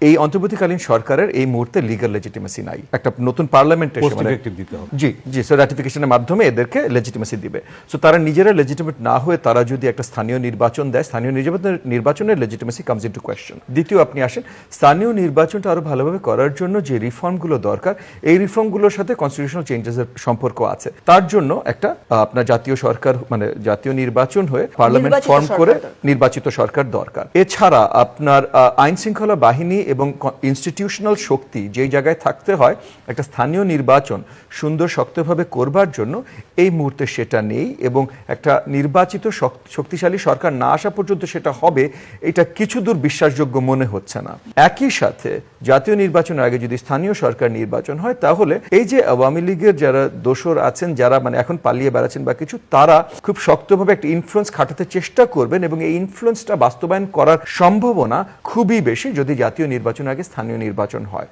এই অন্তর্বর্তীকালীন সরকারের এই মুহূর্তে লিগাল লেজিটিমেসি নাই। একটা নতুন পার্লামেন্ট Post effective দিতে হবে। জি জি সো রাটিফিকেশনের মাধ্যমে এদেরকে লেজিটিমেসি দিবে। সো তারা নিজেরা লেজিটিমেট না হয়ে তারা যদি একটা স্থানীয় নির্বাচন দেয় স্থানীয় নির্বাচনের নির্বাচনের লেজিটিমেসি কামস ইনটু কোয়েশ্চেন দ্বিতীয় আপনি আসেন স্থানীয় নির্বাচনটা আরও ভালোভাবে করার জন্য যে রিফর্মগুলো দরকার এই রিফর্মগুলোর সাথে কনস্টিটিউশনাল চেঞ্জেসের সম্পর্ক আছে। তার জন্য একটা আপনার জাতীয় সরকার মানে জাতীয় নির্বাচন হয়ে পার্লামেন্ট ফর্ম করে নির্বাচিত সরকার দরকার। এছাড়া আপনার আহ, আইন শৃঙ্খলা বাহিনী এবং ইনস্টিটিউশনাল শক্তি যেই জায়গায় থাকতে হয়, একটা স্থানীয় নির্বাচন সুন্দর শক্তভাবে করবার জন্য এই মুহূর্তে সেটা নেই এবং একটা নির্বাচিত শক্তিশালী সরকার না আসা পর্যন্ত সেটা হবে, এটা কিছু দূর বিশ্বাসযোগ্য মনে হচ্ছে না। একই সাথে জাতীয় নির্বাচনের আগে যদি স্থানীয় সরকার নির্বাচন হয়, তাহলে এই যে আওয়ামী লীগের যারা দোসর আছেন, যারা মানে এখন পালিয়ে বেড়াচ্ছেন বা কিছু, তারা খুব শক্তভাবে একটা ইনফ্লুয়েন্স খাটাতে চেষ্টা করবেন এবং এই ইনফ্লুয়েন্সটা বাস্তবায়ন করার সম্ভাবনা খুবই বেশি যদি জাতীয় নির্বাচন আগে স্থানীয় নির্বাচন হয়।